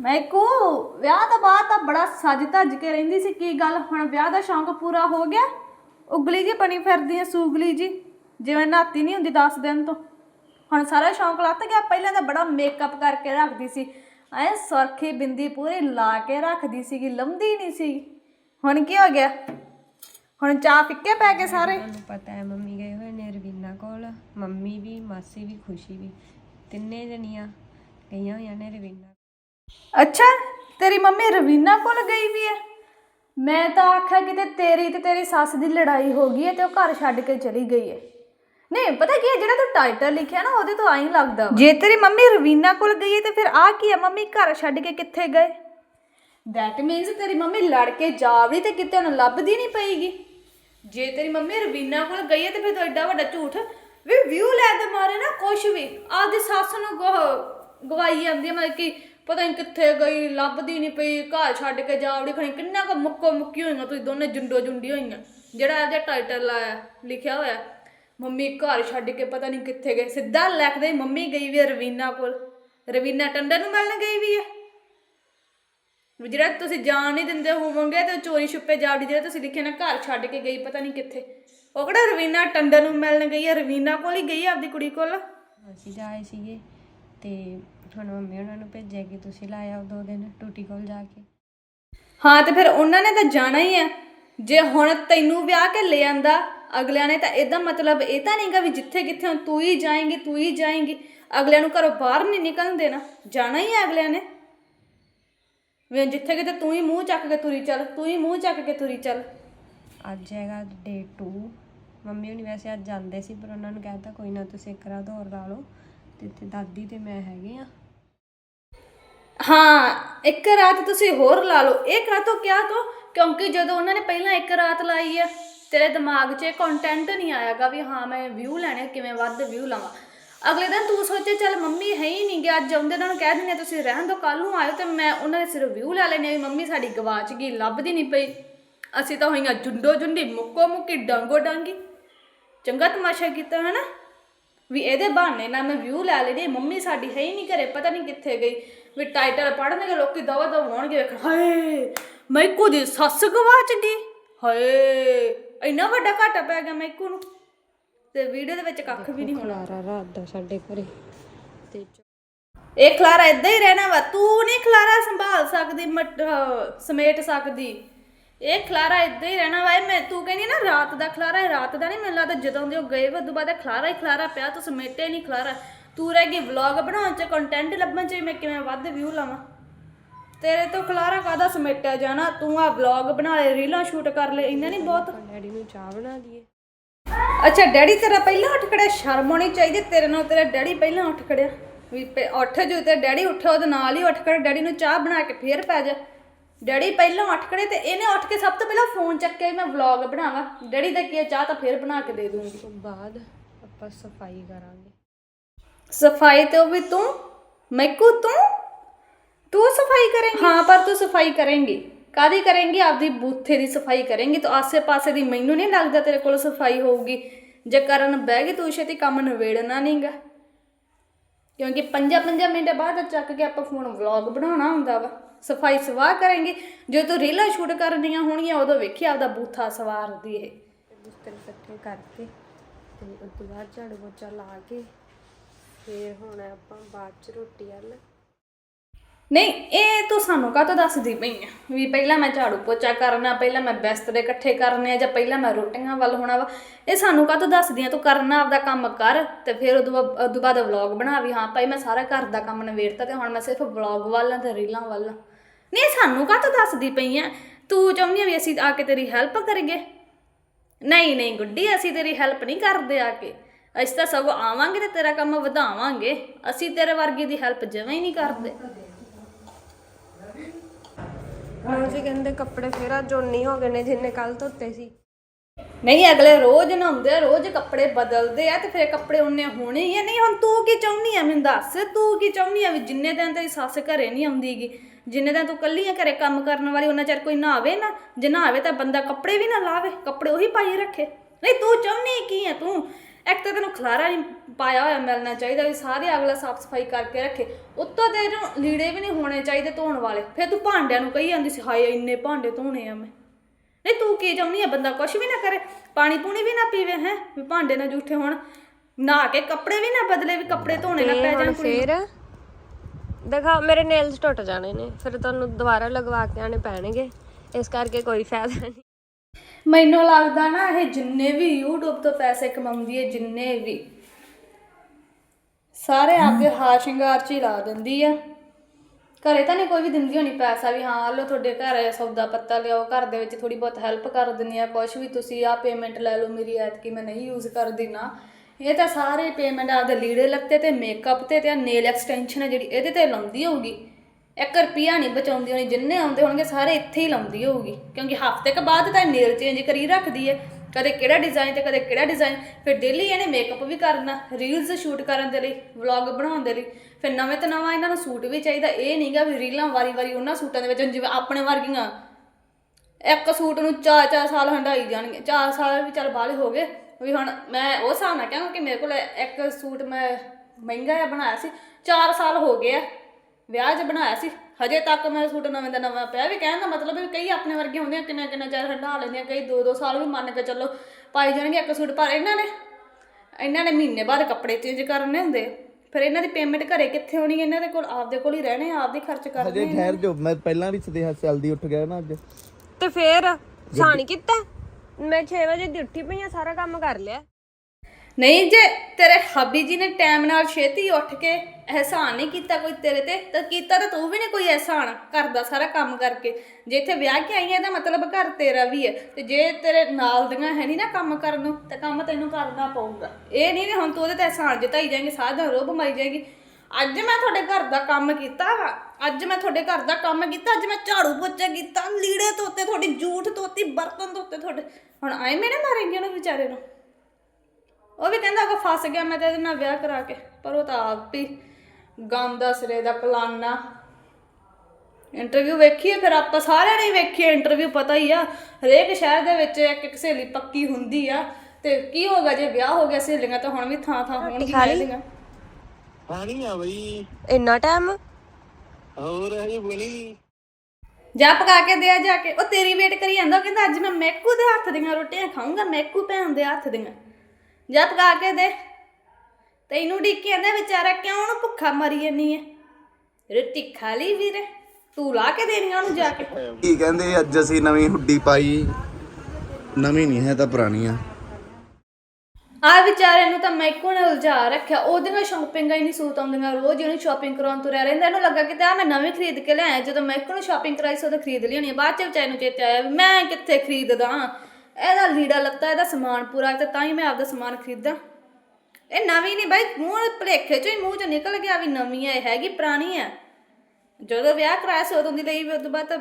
ਮੈਂ ਕੋ ਵਿਆਹ ਤੋਂ ਬਾਅਦ ਤਾਂ ਬੜਾ ਸੱਜ ਧੱਜ ਕੇ ਰਹਿੰਦੀ ਸੀ, ਕੀ ਗੱਲ? ਹੁਣ ਵਿਆਹ ਦਾ ਸ਼ੌਂਕ ਪੂਰਾ ਹੋ ਗਿਆ? ਉਗਲੀ ਜੀ ਬਣੀ ਫਿਰਦੀ ਐ ਸੂਗਲੀ ਜੀ। ਜਿਵੇਂ ਨਹਾਤੀ ਨਹੀਂ ਹੁੰਦੀ 10 ਦਿਨ ਤੋਂ। ਹੁਣ ਸਾਰਾ ਸ਼ੌਂਕ ਲੱਤ ਗਿਆ, ਪਹਿਲਾਂ ਤਾਂ ਬੜਾ ਮੇਕਅਪ ਕਰਕੇ ਰੱਖਦੀ ਸੀ। ਐ ਸੁਰਖੀ ਬਿੰਦੀ ਪੂਰੀ ਲਾ ਕੇ ਰੱਖਦੀ ਸੀਗੀ, ਲੰਮਦੀ ਨਹੀਂ ਸੀ ਹੁਣ ਕੀ ਹੋ ਗਿਆ? ਹੁਣ ਚਾਹ ਫਿੱਕੇ ਪੈ ਗਏ ਸਾਰੇ? ਤੁਹਾਨੂੰ ਪਤਾ ਹੈ ਮੰਮੀ ਗਏ ਹੋਏ ਨੇ ਰਵੀਨਾ ਕੋਲ। ਮੰਮੀ ਵੀ, ਮਾਸੀ ਵੀ, ਖੁਸ਼ੀ ਵੀ। ਤਿੰਨੇ ਜਣੀਆਂ ਗਈਆਂ ਹੋਈਆਂ ਨੇ ਰਵੀਨਾ ਅੱਛਾ ਤੇਰੀ ਮੰਮੀ ਰਵੀਨਾ ਕੋਲ ਗਈ ਵੀ ਹੈ? ਮੈਂ ਤਾਂ ਆਖਿਆ ਕਿਤੇ ਤੇਰੀ ਤੇ ਤੇਰੀ ਸੱਸ ਦੀ ਲੜਾਈ ਹੋ ਗਈ ਹੈ ਤੇ ਉਹ ਘਰ ਛੱਡ ਕੇ ਚਲੀ ਗਈ ਹੈ। ਨਹੀਂ ਪਤਾ ਕੀ ਹੈ ਜਿਹੜਾ ਤੂੰ ਟਾਈਟਲ ਲਿਖਿਆ ਨਾ ਉਹਦੇ ਤੋਂ ਆਈ ਲੱਗਦਾ ਵਾ। ਜੇ ਤੇਰੀ ਮੰਮੀ ਰਵੀਨਾ ਕੋਲ ਗਈ ਹੈ ਤੇ ਫਿਰ ਆ ਕੀ ਹੈ? ਮੰਮੀ ਘਰ ਛੱਡ ਕੇ ਕਿੱਥੇ ਗਏ? ਦੈਟ ਮੀਨਸ ਤੇਰੀ ਮੰਮੀ ਲੜ ਕੇ ਜਾਵੜੀ ਤੇ ਕਿਤੇ ਉਹਨੂੰ ਲੱਭਦੀ ਨਹੀਂ ਪਈਗੀ ਜੇ ਤੇਰੀ ਮੰਮੀ ਰਵੀਨਾ ਕੋਲ ਗਈ ਹੈ ਤੇ ਫਿਰ ਤਾਂ ਐਡਾ ਵੱਡਾ ਝੂਠ ਵੀ ਵਿਊ ਲੈ ਦੇ ਮਾਰੇ ਨਾ ਕੁਛ ਵੀ। ਆਪਦੀ ਸੱਸ ਨੂੰ ਗਵਾ- ਗਵਾਈ ਜਾਂਦੀ ਹੈ ਮਤਲਬ ਕਿ ਪਤਾ ਨਹੀਂ ਕਿੱਥੇ ਗਈ, ਲੱਭਦੀ ਨਹੀਂ ਪਈ, ਘਰ ਛੱਡ ਕੇ ਜਾਵੜੀ ਖਣੀ ਕਿੰਨਾ ਕੁ ਮੁੱਕੋ ਮੁੱਕੀ ਹੋਈਆਂ ਤੁਸੀਂ ਦੋਨੇ ਜੁੰਡੋ ਜੁੰਡੀ ਹੋਈਆਂ। ਜਿਹੜਾ ਇਹਦਾ ਟਾਈਟਲ ਆਇਆ, ਲਿਖਿਆ ਹੋਇਆ, ਮੰਮੀ ਘਰ ਛੱਡ ਕੇ ਪਤਾ ਨਹੀਂ ਕਿੱਥੇ ਗਏ। ਸਿੱਧਾ ਲਿਖਦੇ ਮੰਮੀ ਗਈ ਵੀ ਰਵੀਨਾ ਕੋਲ। ਰਵੀਨਾ ਟੰਡਨ ਨੂੰ ਮਿਲਣ ਗਈ ਵੀ ਹੈ ਜਿਹੜਾ ਤੁਸੀਂ ਜਾਣ ਨਹੀਂ ਦਿੰਦੇ ਹੋਵੋਗੇ ਤੇ ਚੋਰੀ ਛੁਪੇ ਜਾਵੜੀ ਜਿਹੜਾ ਤੁਸੀਂ ਲਿਖਿਆ ਨਾ ਘਰ ਛੱਡ ਕੇ ਗਈ ਪਤਾ ਨਹੀਂ ਕਿੱਥੇ। ਉਹ ਕਿਹੜਾ ਰਵੀਨਾ ਟੰਡਨ ਨੂੰ ਮਿਲਣ ਗਈ ਹੈ ਰਵੀਨਾ ਕੋਲ ਹੀ ਗਈ ਆਪਦੀ ਕੁੜੀ ਕੋਲ? ਅਸੀਂ ਜਾਏ ਸੀਗੇ ਤੇ ਹੁਣ ਮੰਮੀ ਉਹਨਾਂ ਨੂੰ ਭੇਜਿਆ ਕਿ ਤੁਸੀਂ ਲਾਇਆ ਦੋ ਦਿਨ ਟੂਟੀ ਕੋਲ ਜਾ ਕੇ। ਹਾਂ ਤੇ ਫਿਰ ਉਹਨਾਂ ਨੇ ਤਾਂ ਜਾਣਾ ਹੀ ਹੈ ਜੇ ਹੁਣ ਤੈਨੂੰ ਵਿਆਹ ਕੇ ਲੈ ਆਂਦਾ ਅਗਲਿਆਂ ਨੇ ਤਾਂ ਇਹਦਾ ਮਤਲਬ ਇਹ ਤਾਂ ਨਹੀਂਗਾ ਵੀ ਜਿੱਥੇ ਕਿੱਥੇ ਹੁਣ ਤੂੰ ਹੀ ਜਾਏਂਗੀ ਤੂੰ ਹੀ ਜਾਏਂਗੀ। ਅਗਲਿਆਂ ਨੂੰ ਘਰੋਂ ਬਾਹਰ ਨਹੀਂ ਨਿਕਲਣ ਦੇਣਾ। ਜਾਣਾ ਹੀ ਹੈ ਅਗਲਿਆਂ ਨੇ। ਵੀ ਜਿੱਥੇ ਕਿਤੇ ਤੂੰ ਹੀ ਮੂੰਹ ਚੱਕ ਕੇ ਤੁਰੀ ਚੱਲ ਤੂੰ ਹੀ ਮੂੰਹ ਚੱਕ ਕੇ ਤੁਰੀ ਚੱਲ। ਅੱਜ ਹੈਗਾ ਡੇ 2 ਮੰਮੀ ਹੁਣੀ ਵੈਸੇ ਅੱਜ ਜਾਂਦੇ ਸੀ ਪਰ ਉਹਨਾਂ ਨੂੰ ਕਹਿਤਾ ਕੋਈ ਨਾ ਤੁਸੀਂ ਇੱਕ ਰਾਤ ਹੋਰ ਲਾ ਲਓ। ਤੇ ਇੱਥੇ ਦਾਦੀ ਤੇ ਮੈਂ ਹੈਗੇ ਆ। ਹਾਂ, ਇੱਕ ਰਾਤ ਤੁਸੀਂ ਹੋਰ ਲਾ ਲਓ। ਇਹ ਕਾਹਤੋਂ ਕਿਹਾ ਤੋ? ਕਿਉਂਕਿ ਜਦੋਂ ਉਹਨਾਂ ਨੇ ਪਹਿਲਾਂ ਇੱਕ ਰਾਤ ਲਾਈ ਹੈ ਤੇਰੇ ਦਿਮਾਗ 'ਚ ਇਹ ਕੰਟੈਂਟ ਨਹੀਂ ਆਇਆਗਾ ਵੀ ਹਾਂ, ਮੈਂ ਵਿਊ ਲੈਣੇ, ਕਿਵੇਂ ਵੱਧ ਵਿਊ ਲਾਵਾਂ। ਅਗਲੇ ਦਿਨ ਤੂੰ ਸੋਚੇ, ਚੱਲ ਮੰਮੀ ਹੈ ਹੀ ਨਹੀਂ ਗਿਆ, ਅੱਜ ਆਉਂਦੇ ਉਹਨਾਂ ਨੂੰ ਕਹਿ ਦਿੰਦੇ ਤੁਸੀਂ ਰਹਿਣ ਦਿਓ ਕੱਲ ਨੂੰ ਆਇਓ ਤੇ ਮੈਂ ਉਹਨਾਂ ਦੇ ਸਿਰਫ ਵਿਊ ਲੈ ਲੈਣੇ ਵੀ ਮੰਮੀ ਸਾਡੀ ਗਵਾਚ ਗਈ, ਲੱਭਦੀ ਨਹੀਂ ਪਈ। ਅਸੀਂ ਤਾਂ ਹੋਈਆਂ ਜੁੰਡੋ ਜੁੰਡੀ ਮੁੱਕੋ ਮੁੱਕੀ ਡਾਂਗੋ ਡਾਂਗੀ ਚੰਗਾ ਤਮਾਸ਼ਾ ਕੀਤਾ ਹੈ ਨਾ ਵੀ ਇਹਦੇ ਬਹਾਨੇ ਨਾਲ ਮੈਂ ਵਿਊ ਲੈ ਲੈਣੀ ਮੰਮੀ ਸਾਡੀ ਹੈ ਹੀ ਨਹੀਂ ਘਰੇ ਪਤਾ ਨਹੀਂ ਕਿੱਥੇ ਗਈ। ਵੀ ਟਾਈਟਲ ਪੜ੍ਹਨਗੇ ਲੋਕੀ ਦਵਾ ਦਵਾ ਹੋਣਗੇ ਵੇਖਣ। ਹਾਏ ਮੈਕੂ ਦੀ ਸੱਸ ਗਵਾਚ ਗਈ ਹਾਏ ਇੰਨਾ ਵੱਡਾ ਘਾਟਾ ਪੈ ਗਿਆ ਮੈਕੂ ਨੂੰ। ਤੇ ਵੀਡੀਓ ਦੇ ਵਿੱਚ ਕੱਖ ਵੀ ਨਹੀਂ ਹੋਣਾ। ਖਲਾਰਾ ਰਾਤ ਦਾ ਸਾਡੇ ਘਰੇ। ਤੇ ਇਹ ਖਲਾਰਾ ਇਦਾਂ ਹੀ ਰਹਿਣਾ ਵਾ। ਤੂੰ ਨਹੀਂ ਖਲਾਰਾ ਸੰਭਾਲ ਸਕਦੀ ਮਟ- ਅਹ ਸਮੇਟ ਸਕਦੀ। ਇਹ ਖਲਾਰਾ ਇਦਾਂ ਹੀ ਰਹਿਣਾ ਵਾ ਇਹ ਮੈਂ ਤੂੰ ਕਹਿੰਦੀ ਨਾ ਰਾਤ ਦਾ ਖਲਾਰਾ ਇਹ ਰਾਤ ਦਾ ਨਹੀਂ ਮੈਨੂੰ ਲੱਗਦਾ ਜਦੋਂ ਦੇ ਉਹ ਗਏ ਵਾ ਉਦੋਂ ਬਾਅਦ ਇਹ ਖਲਾਰਾ ਹੀ ਖਲਾਰਾ ਪਿਆ ਤੂੰ ਸਮੇਟੇ ਨਹੀਂ ਖਲਾਰਾ। ਤੂੰ ਰਹਿ ਗਈ ਵਲੌਗ ਬਣਾਉਣ ਚ ਕੰਟੈਂਟ ਲੱਭਣ ਚ ਵੀ ਮੈਂ ਕਿਵੇਂ ਵੱਧ ਵਿਊ ਲਾਵਾਂ? ਤੇਰੇ ਤੋਂ ਖਲਾਰਾ ਕਾਦਾ ਸਮੇਟਿਆ ਜਾਣਾ? ਤੂੰ ਆ ਵਲੌਗ ਬਣਾ ਲੈ ਰੀਲਾਂ ਸ਼ੂਟ ਕਰ ਲੈ ਇੰਨਾ ਨਹੀਂ ਬਹੁਤ। ਡੈਡੀ ਨੂੰ ਚਾਹ ਬਣਾ ਦਈਏ। ਅੱਛਾ ਡੈਡੀ ਤੇਰਾ ਪਹਿਲਾਂ ਉੱਠ ਖੜਿਆ ਸ਼ਰਮ ਹੋਣੀ ਚਾਹੀਦੀ ਤੇਰੇ ਨਾਲ ਤੇਰਾ ਡੈਡੀ ਪਹਿਲਾਂ ਉੱਠ ਖੜਿਆ। ਵੀ ਉੱਠ ਜੋ ਤੇ ਡੈਡੀ ਉੱਠਿਆ ਉਹਦੇ ਨਾਲ ਹੀ ਉੱਠ ਖੜਿਆ ਡੈਡੀ ਨੂੰ ਚਾਹ ਬਣਾ ਕੇ ਫੇਰ ਪੈ ਜਾ। ਡੈਡੀ ਪਹਿਲਾਂ ਉੱਠ ਖੜੇ ਤੇ ਇਹਨੇ ਉੱਠ ਕੇ ਸਭ ਤੋਂ ਪਹਿਲਾਂ ਫੋਨ ਚੱਕਿਆ ਵੀ ਮੈਂ ਵਲੌਗ ਬਣਾਵਾਂ। ਡੈਡੀ ਦਾ ਕੀ ਹੈ, ਚਾਹ ਤਾਂ ਫੇਰ ਬਣਾ ਕੇ ਦੇ ਦੂੰਗੀ। ਤੋਂ ਬਾਅਦ ਆਪਾਂ ਸਫ਼ਾਈ ਕਰਾਂਗੇ। ਸਫ਼ਾਈ ਤੇ ਉਹ ਵੀ ਤੂੰ? ਮੈਕੂ ਤੂੰ? ਤੂੰ ਸਫ਼ਾਈ ਕਰੇਂਗੀ? ਹਾਂ ਪਰ ਤੂੰ ਸਫ਼ਾਈ ਕਰੇਂਗੀ। ਕਾਦੀ ਕਰੇਂਗੀ? ਆਪਦੀ ਬੂਥੇ ਦੀ ਸਫ਼ਾਈ ਕਰੇਂਗੀ। ਤੂੰ ਆਸੇ-ਪਾਸੇ ਦੀ ਮੈਨੂੰ ਨਹੀਂ ਲੱਗਦਾ ਤੇਰੇ ਕੋਲ ਸਫ਼ਾਈ ਹੋਊਗੀ। ਜੇ ਕਰਨ ਬਹਿ ਗਈ ਤੂੰ ਛੇਤੀ ਕੰਮ ਨਵੇੜਨਾ ਨਹੀਂਗਾ। ਕਿਉਂਕਿ 5-5 ਮਿੰਟ ਬਾਅਦ ਚੱਕ ਕੇ ਆਪਾਂ ਫੋਨ ਵਲੌਗ ਬਣਾਉਣਾ ਹੁੰਦਾ ਵਾ। ਸਫ਼ਾਈ ਸਵਾਹ ਕਰਾਂਗੇ। ਜੇ ਤੂੰ ਰੀਲਾਂ ਸ਼ੂਟ ਕਰਨੀਆਂ ਹੋਣਗੀਆਂ ਉਦੋਂ ਵੇਖੀ ਆਪਦਾ ਬੂਥਾ ਸਵਾਰਦੀ ਇਹ। ਬਿਸਤਰੇ ਇਕੱਠੇ ਕਰਕੇ ਤੇ ਉਸ ਤੋਂ ਬਾਅਦ ਝਾੜੂ ਪੋਚਾ ਲਾ ਕੇ ਫਿਰ ਹੁਣ ਆਪਾਂ ਬਾਅਦ ਚ ਰੋਟੀ ਵੱਲ ਨਹੀਂ ਇਹ ਤੂੰ ਸਾਨੂੰ ਕਾਹਤੋਂ ਦੱਸਦੀ ਪਈ ਆ? ਵੀ ਪਹਿਲਾਂ ਮੈਂ ਝਾੜੂ ਪੋਚਾ ਕਰਨਾ ਪਹਿਲਾਂ ਮੈਂ ਬਿਸਤਰੇ ਇਕੱਠੇ ਕਰਨੇ ਆ ਜਾਂ ਪਹਿਲਾਂ ਮੈਂ ਰੋਟੀਆਂ ਵੱਲ ਹੋਣਾ ਵਾ? ਇਹ ਸਾਨੂੰ ਕਾਹਤੋਂ ਦੱਸਦੀ ਆ? ਤੂੰ ਕਰਨਾ ਆਪਦਾ ਕੰਮ ਕਰ ਤੇ ਫਿਰ ਉਦੋਂ ਬਾਅਦ- ਉਦੋਂ ਬਾਅਦ ਵਲੌਗ ਬਣਾ ਵੀ। ਹਾਂ ਭਾਈ ਮੈਂ ਸਾਰਾ ਘਰ ਦਾ ਕੰਮ ਨਵੇੜਤਾ ਤੇ ਹੁਣ ਮੈਂ ਸਿਰਫ ਵਲੌਗ ਵੱਲ ਆ ਤੇ ਰੀਲਾਂ ਵੱਲ ਆ। ਨਹੀਂ, ਇਹ ਸਾਨੂੰ ਕਾਹਤੋਂ ਦੱਸਦੀ ਪਈ ਆ ਤੂੰ ਚਾਹੁੰਦੀ ਆ ਵੀ ਅਸੀਂ ਆ ਕੇ ਤੇਰੀ ਹੈਲਪ ਕਰੀਏ? ਨਹੀਂ ਨਹੀਂ ਗੁੱਡੀ, ਅਸੀਂ ਤੇਰੀ ਹੈਲਪ ਨਹੀਂ ਕਰਦੇ ਆ ਕੇ। ਅਸੀਂ ਤਾਂ ਸਗੋਂ ਆਵਾਂਗੇ ਤੇ ਤੇਰਾ ਕੰਮ ਵਧਾਵਾਂਗੇ। ਅਸੀਂ ਤੇਰੇ ਵਰਗੀ ਦੀ ਹੈਲਪ ਜਮਾਂ ਹੀ ਨਹੀਂ ਕਰਦੇ। ਲਓ ਕਹਿੰਦੇ ਕੱਪੜੇ ਫੇਰ ਅੱਜ ਓਨੀ ਹੋ ਗਏ ਨੇ ਜਿੰਨੇ ਕੱਲ ਧੋਤੇ ਸੀ। ਨਹੀਂ, ਅਗਲੇ ਰੋਜ਼ ਨਹਾਉਂਦੇ ਆ, ਰੋਜ਼ ਕੱਪੜੇ ਬਦਲਦੇ ਆ ਤੇ ਫਿਰ ਕੱਪੜੇ ਉਹਨੇ ਹੋਣੇ ਹੀ ਆ। ਨਹੀਂ, ਹੁਣ ਤੂੰ ਕੀ ਚਾਹੁੰਦੀ ਆ? ਮੈਨੂੰ ਦੱਸ, ਤੂੰ ਕੀ ਚਾਹੁੰਦੀ ਆ ਵੀ ਜਿੰਨੇ ਦਿਨ ਤੇਰੀ ਸੱਸ ਘਰੇ ਨਹੀਂ ਆਉਂਦੀਗੀ? ਜਿੰਨੇ ਦਿਨ ਤੂੰ ਕੱਲੀ ਆ ਘਰੇ ਕੰਮ ਕਰਨ ਵਾਲੀ, ਉਹਨਾਂ ਚਿਰ ਕੋਈ ਨਹਾਵੇ ਨਾ। ਜੇ ਨਹਾਵੇ ਤਾਂ ਬੰਦਾ ਕੱਪੜੇ ਵੀ ਨਾ ਲਾਵੇ, ਕੱਪੜੇ ਉਹੀ ਪਾਈ ਰੱਖੇ। ਨਹੀਂ, ਤੂੰ ਚਾਹੁੰਦੀ ਕੀ ਆ ਤੂੰ? ਇੱਕ ਤਾਂ ਤੈਨੂੰ ਖਲਾਰਾ ਨਹੀਂ ਪਾਇਆ ਹੋਇਆ ਮਿਲਣਾ ਚਾਹੀਦਾ ਵੀ ਸਾਰੇ ਅਗਲਾ ਸਾਫ਼ ਸਫ਼ਾਈ ਕਰਕੇ ਰੱਖੇ। ਉੱਤੋਂ ਤੇਰੇ ਲੀੜੇ ਵੀ ਨਹੀਂ ਹੋਣੇ ਚਾਹੀਦੇ ਧੋਣ ਵਾਲੇ। ਫਿਰ ਤੂੰ ਭਾਂਡਿਆਂ ਨੂੰ ਕਹੀ ਜਾਂਦੀ ਸੀ, ਹਾਏ, ਇੰਨੇ ਭਾਂਡੇ ਧੋਣੇ ਆ ਮੈਂ। ਨਹੀਂ ਤੂੰ ਕੀ ਚਾਹੁੰਦੀ ਆ? ਬੰਦਾ ਕੁਛ ਵੀ ਨਾ ਕਰੇ। ਪਾਣੀ ਪੂਣੀ ਵੀ ਨਾ ਪੀਵੇ ਹੈ? ਵੀ ਭਾਂਡੇ ਨਾ ਜੂਠੇ ਹੋਣ। ਨਹਾ ਕੇ ਕੱਪੜੇ ਵੀ ਨਾ ਬਦਲੇ ਵੀ ਕੱਪੜੇ ਧੋਣੇ ਨਾ ਪੈ ਜਾਣ ਕੁੜੀ ਨੂੰ। ਫੇਰ? ਦਿਖਾ ਮੇਰੇ ਨੇਲਸ ਟੁੱਟ ਜਾਣੇ ਨੇ। ਫਿਰ ਤੁਹਾਨੂੰ ਦੁਬਾਰਾ ਲਗਵਾ ਕੇ ਆਣੇ ਪੈਣਗੇ। ਇਸ ਕਰਕੇ ਕੋਈ ਫਾਇਦਾ ਨਹੀਂ। ਮੈਨੂੰ ਲੱਗਦਾ ਨਾ ਇਹ ਜਿੰਨੇ ਵੀ YouTube ਤੋਂ ਪੈਸੇ ਕਮਾਉਂਦੀ ਹੈ ਜਿੰਨੇ ਵੀ। ਸਾਰੇ ਆਪਦੇ ਹਾਰ ਸ਼ਿੰਗਾਰ 'ਚ ਹੀ ਲਾ ਦਿੰਦੀ ਆ। ਘਰੇ ਤਾਂ ਨਹੀਂ ਕੋਈ ਵੀ ਦਿੰਦੀ ਹੋਣੀ ਪੈਸਾ ਵੀ, ਹਾਂ, ਲਓ ਤੁਹਾਡੇ ਘਰ ਸੌਦਾ ਪੱਤਾ ਲਿਆਓ, ਘਰ ਦੇ ਵਿੱਚ ਥੋੜੀ ਬਹੁਤ ਹੈਲਪ ਕਰ ਦਿੰਦੀ ਆ ਕੁਛ ਵੀ ਤੁਸੀਂ ਆ ਪੇਮੈਂਟ ਲੈ ਲਓ ਮੇਰੀ, ਐਤਕੀ ਮੈਂ ਨਹੀਂ ਯੂਜ਼ ਕਰਦੀ ਨਾ। ਇਹ ਤਾਂ ਸਾਰੇ ਪੇਮੈਂਟ ਆਪਦੇ ਲੀੜੇ ਲੱਤੇ ਤੇ ਮੇਕਅਪ ਤੇ ਤੇ ਨੇਲ ਐਕਸਟੈਂਸ਼ਨ ਹੈ ਜਿਹੜੀ, ਇਹਦੇ ਤੇ ਲਾਉਂਦੀ ਹੋਊਗੀ। 1 ਰੁਪਿਆ ਨਹੀਂ ਬਚਾਉਂਦੀ ਹੋਣੀ, ਜਿੰਨੇ ਆਉਂਦੇ ਹੋਣਗੇ ਸਾਰੇ ਇੱਥੇ ਹੀ ਲਾਉਂਦੀ ਹੋਊਗੀ। ਕਿਉਂਕਿ ਹਫ਼ਤੇ ਕ ਬਾਅਦ ਤਾਂ ਨੇਲ ਚੇਂਜ ਕਰੀ ਰੱਖਦੀ ਹੈ। ਕਦੇ ਕਿਹੜਾ ਡਿਜ਼ਾਈਨ ਤੇ ਕਦੇ ਕਿਹੜਾ ਡਿਜ਼ਾਈਨ ਫਿਰ ਡੇਲੀ ਇਹਨੇ ਮੇਕਅਪ ਵੀ ਕਰਨਾ ਰੀਲਸ ਸ਼ੂਟ ਕਰਨ ਦੇ ਲਈ ਵਲੌਗ ਬਣਾਉਣ ਦੇ ਲਈ, ਫਿਰ ਨਵੇਂ ਤੋਂ ਨਵਾਂ ਇਹਨਾਂ ਨੂੰ ਸੂਟ ਵੀ ਚਾਹੀਦਾ, ਇਹ ਨਹੀਂਗਾ ਵੀ ਰੀਲਾਂ ਵਾਰੀ-ਵਾਰੀ ਉਹਨਾਂ ਸੂਟਾਂ ਦੇ ਵਿੱਚ, ਜਿਵੇਂ ਆਪਣੇ ਵਰਗੀਆਂ, ਇੱਕ ਸੂਟ ਨੂੰ 4-4 ਸਾਲ ਹੰਡਾਈ ਜਾਣਗੇ 4 ਸਾਲ ਵੀ ਚੱਲ ਬਾਹਲੇ ਹੋ ਗਏ, ਵੀ ਹੁਣ ਮੈਂ ਉਹ ਹਿਸਾਬ ਨਾਲ ਕਹਾਂ ਕਿ ਮੇਰੇ ਕੋਲ ਇੱਕ ਸੂਟ ਮੈਂ ਮਹਿੰਗਾ ਜਿਹਾ ਬਣਾਇਆ ਸੀ 4 ਸਾਲ ਹੋ ਗਏ ਆ, ਵਿਆਹ 'ਚ ਬਣਾਇਆ ਸੀ ਹਜੇ ਤੱਕ ਮੇਰਾ ਸੂਟ ਨਵੇਂ ਦਾ ਨਵਾਂ ਪਿਆ ਵੀ ਕਹਿਣ ਦਾ ਮਤਲਬ ਵੀ ਕਈ ਆਪਣੇ ਵਰਗੇ ਹੁੰਦੇ ਆ ਕਿੰਨਾ ਕਿੰਨਾ ਚਿਰ ਹੰਡਾ ਲੈਂਦੀਆਂ ਕਈ 2-2 ਸਾਲ ਵੀ ਮੰਨ ਕੇ ਚੱਲੋ ਪਾਈ ਜਾਣਗੇ ਇੱਕ ਸੂਟ ਪਰ ਇਹਨਾਂ ਨੇ ਇਹਨਾਂ ਨੇ ਮਹੀਨੇ ਬਾਅਦ ਕੱਪੜੇ ਚੇਂਜ ਕਰਨੇ ਹੁੰਦੇ। ਫਿਰ ਇਹਨਾਂ ਦੀ ਪੇਮੈਂਟ ਘਰੇ ਕਿੱਥੇ ਹੋਣੀ ਇਹਨਾਂ ਦੇ ਕੋਲ ਆਪਦੇ ਕੋਲ ਹੀ ਰਹਿਣੇ ਆਪਦੇ ਖਰਚ ਕਰਨੇ ਹਜੇ ਠਹਿਰ ਜੋ ਮੈਂ ਪਹਿਲਾਂ ਵੀ ਸਦੇਹਾ ਜਲਦੀ ਉੱਠ ਗਿਆ ਨਾ ਅੱਜ। ਤੇ ਫੇਰ ਸਾਣੀ ਕੀਤਾ? ਮੈਂ 6 ਵਜੇ ਦੀ ਉੱਠੀ ਪਈ ਆ ਸਾਰਾ ਕੰਮ ਕਰ ਲਿਆ। ਨਹੀਂ ਜੇ ਤੇਰੇ ਹੱਬੀ ਜੀ ਨੇ ਟਾਈਮ ਨਾਲ ਛੇਤੀ ਉੱਠ ਕੇ ਅਹਿਸਾਨ ਨਹੀਂ ਕੀਤਾ ਕੋਈ ਤੇਰੇ ਤੇ, ਤਾਂ ਕੀਤਾ ਤਾਂ ਤੂੰ ਵੀ ਨਹੀਂ ਕੋਈ ਅਹਿਸਾਨ ਘਰ ਦਾ ਸਾਰਾ ਕੰਮ ਕਰਕੇ। ਜੇ ਇੱਥੇ ਵਿਆਹ ਕੇ ਆਈ ਹੈ ਤਾਂ ਮਤਲਬ ਘਰ ਤੇਰਾ ਵੀ ਹੈ। ਤੇ ਜੇ ਤੇਰੇ ਨਾਲ ਦੀਆਂ ਹੈ ਨਹੀਂ ਨਾ ਕੰਮ ਕਰਨ ਨੂੰ, ਤਾਂ ਕੰਮ ਤੈਨੂੰ ਕਰਨਾ ਪਊਗਾ। ਇਹ ਨਹੀਂ ਵੀ ਹੁਣ ਤੂੰ ਉਹਦੇ ਤੇ ਅਹਿਸਾਨ ਜਤਾਈ ਜਾਏਂਗੀ, ਸਾਰਾ ਰੋਬ ਮਾਰੀ ਜਾਏਗੀ। ਅੱਜ ਮੈਂ ਤੁਹਾਡੇ ਘਰ ਦਾ ਕੰਮ ਕੀਤਾ ਵਾ। ਅੱਜ ਮੈਂ ਤੁਹਾਡੇ ਘਰ ਦਾ ਕੰਮ ਕੀਤਾ, ਅੱਜ ਮੈਂ ਝਾੜੂ ਪੋਚਾ ਕੀਤਾ, ਲੀੜੇ ਧੋਤੇ ਤੁਹਾਡੀ, ਜੂਠ ਧੋਤੀ, ਬਰਤਨ ਧੋਤੇ ਤੁਹਾਡੇ। ਹੁਣ ਆਏ ਮੇਰੇ ਮਾਰੇਂਗੇ ਉਹਨੂੰ ਵਿਚਾਰੇ ਨੂੰ? ਉਹ ਵੀ ਕਹਿੰਦਾ ਕਿ ਫਸ ਗਿਆ ਮੈਂ ਤੇ ਇਹਦੇ ਨਾਲ ਵਿਆਹ ਕਰਾ ਕੇ, ਪਰ ਉਹ ਤਾਂ ਆਪ ਹੀ ਗਾਂਦਾ ਸਿਰੇ ਦਾ ਕਲਾਨਾ ਇੰਟਰਵਿਊ ਵੇਖੀਏ ਫਿਰ ਆਪਾਂ ਸਾਰਿਆਂ ਨੇ ਵੇਖੀਏ ਇੰਟਰਵਿਊ ਪਤਾ ਹੀ ਆ। ਹਰੇਕ ਸ਼ਹਿਰ ਦੇ ਵਿੱਚ ਇੱਕ ਇੱਕ ਸਹੇਲੀ ਪੱਕੀ ਹੁੰਦੀ ਆ। ਤੇ ਕੀ ਹੋਗਾ ਜੇ ਵਿਆਹ ਹੋ ਗਿਆ ਸਹੇਲੀਆਂ ਤਾਂ ਹੁਣ ਵੀ ਥਾਂ ਥਾਂ ਹੋਣਗੀਆਂ ਸਹੇਲੀਆਂ। ਪਾਣੀ ਆ ਬਈ। ਇੰਨਾ ਟਾਈਮ ਹੋਰ ਹਜੇ ਬਣੀ ਜਾ ਪਕਾ ਕੇ ਦੇ ਆ ਜਾ ਕੇ। ਉਹ ਤੇਰੀ ਵੇਟ ਕਰੀ ਜਾਂਦਾ ਉਹ ਕਹਿੰਦਾ ਅੱਜ ਮੈਂ ਮੈਕੂ ਦੇ ਹੱਥ ਦੀਆਂ ਰੋਟੀਆਂ ਖਾਊਂਗਾ ਮੈਕੂ ਭੈਣ ਦੇ ਹੱਥ ਦੀਆਂ। ਜਾ ਪਕਾ ਕੇ ਦੇ। ਤੈਨੂੰ ਢੀਕ ਕੇ ਆਂਦਾ ਵਿਚਾਰਾ ਕਿਉਂ ਉਹਨੂੰ ਭੁੱਖਾ ਮਰੀ ਜਾਨੀ ਹੈ ਰੋਟੀ ਖਾ ਲਈ ਵੀਰੇ ਤੂੰ ਲਾ ਕੇ ਦੇਣੀ ਉਹਨੂੰ ਜਾ ਕੇ। ਕੀ ਕਹਿੰਦੇ ਅੱਜ ਅਸੀਂ ਨਵੀਂ ਹੁੱਡੀ ਪਾਈ। ਨਵੀਂ ਨਹੀਂ ਹੈ ਤਾਂ ਪੁਰਾਣੀ ਆ ਆ ਵਿਚਾਰੇ ਨੂੰ ਤਾਂ ਮੈਕੂ ਨੇ ਉਲਝਾ ਰੱਖਿਆ। ਉਹਦੀਆਂ ਸ਼ਾਪਿੰਗਾਂ ਹੀ ਨਹੀਂ ਸੂਤ ਆਉਂਦੀਆਂ। ਰੋਜ਼ ਹੀ ਉਹਨੂੰ ਸ਼ਾਪਿੰਗ ਕਰਾਉਣ ਤੁਰਿਆ ਰਹਿੰਦਾ। ਇਹਨੂੰ ਲੱਗਾ ਕਿ ਆ ਮੈਂ ਨਵੀਂ ਖਰੀਦ ਕੇ ਲਿਆਇਆ। ਜਦੋਂ ਮੈਕੂ ਨੂੰ ਸ਼ਾਪਿੰਗ ਕਰਾਈ ਸੀ ਉਦੋਂ ਖਰੀਦ ਲਿਆਉਣੀ ਆ। ਬਾਅਦ ਚ ਵਿਚਾਰੇ ਨੂੰ ਚੇਤੇ ਆਇਆ ਵੀ ਮੈਂ ਕਿੱਥੇ ਖਰੀਦਦਾ। ਇਹਦਾ ਲੀੜਾ ਲੱਤਾ ਇਹਦਾ ਸਮਾਨ ਪੂਰਾ ਤੇ ਤਾਂ ਹੀ ਮੈਂ ਆਪਦਾ ਸਮਾਨ ਖਰੀਦਾਂ। ਇਹ ਨਵੀਂ ਨਹੀਂ ਬਾਈ, ਮੂੰਹ ਭਲੇਖੇ ਚੋਂ ਹੀ ਮੂੰਹ ਚੋਂ ਨਿਕਲ ਗਿਆ ਵੀ ਨਵੀਂ ਹੈ ਇਹ ਹੈਗੀ ਪੁਰਾਣੀ ਹੈ। ਜਦੋਂ ਵਿਆਹ ਕਰਾਇਆ ਸੀ, ਉਦੋਂ ਦੀ ਲਈ ਵੀ ਉਦੋਂ ਬਾਅਦ ਤਾਂ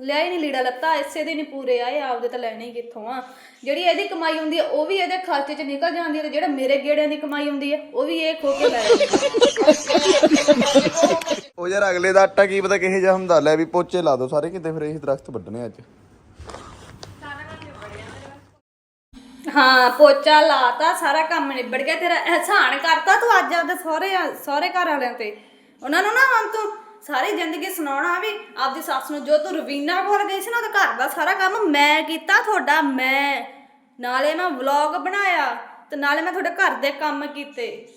ਲਿਆ ਹੀ ਨਹੀਂ ਲੀੜਾ ਲੱਤਾ, ਇਸੇ ਦੇ ਨਹੀਂ ਪੂਰੇ ਆਏ, ਆਪਦੇ ਤਾਂ ਲੈਣੇ ਹੀ ਕਿੱਥੋਂ ਆ। ਜਿਹੜੀ ਇਹਦੀ ਕਮਾਈ ਹੁੰਦੀ ਹੈ, ਉਹ ਵੀ ਇਹਦੇ ਖਰਚੇ 'ਚ ਨਿਕਲ ਜਾਂਦੀ ਹੈ ਤੇ ਜਿਹੜਾ ਮੇਰੇ ਗੇੜਿਆਂ ਦੀ ਕਮਾਈ ਹੁੰਦੀ ਹੈ, ਉਹ ਵੀ ਇਹ ਖੋ ਕੇ ਲੈ ਜਾਂਦਾ ਉਹ ਯਾਰ ਅਗਲੇ ਦਾ ਆਟਾ ਕੀ ਪਤਾ ਕਿਹੇ ਜਿਹਾ ਹੁੰਦਾ, ਲੈ ਵੀ ਪੋਚੇ ਲਾ ਦੋ, ਸਾਰੇ ਕਿਤੇ ਫਿਰ ਇਹ ਦਰਖਤ ਵੱਢਣੇ ਅੱਜ। ਹਾਂ ਪੋਚਾ ਲਾਤਾ ਸਾਰਾ ਕੰਮ ਨਿਬੜ ਗਿਆ ਤੇਰਾ ਅਹਿਸਾਨ ਕਰਤਾ ਤੂੰ ਅੱਜ ਆਪਦੇ ਸਹੁਰੇ ਸਹੁਰੇ ਘਰ ਵਾਲਿਆਂ ਤੇ। ਉਹਨਾਂ ਨੂੰ ਨਾ ਹੁਣ ਤੂੰ ਸਾਰੀ ਜ਼ਿੰਦਗੀ ਸੁਣਾਉਣਾ ਵੀ ਆਪਦੀ ਸੱਸ ਨੂੰ ਜੋ ਤੂੰ ਰਵੀਨਾ ਕੋਲ ਗਈ ਸੀ ਨਾ ਉਹਦੇ ਘਰ ਦਾ ਸਾਰਾ ਕੰਮ ਮੈਂ ਕੀਤਾ ਤੁਹਾਡਾ ਮੈਂ। ਨਾਲੇ ਮੈਂ ਵਲੌਗ ਬਣਾਇਆ ਤੇ ਨਾਲੇ ਮੈਂ ਤੁਹਾਡੇ ਘਰ ਦੇ ਕੰਮ ਕੀਤੇ।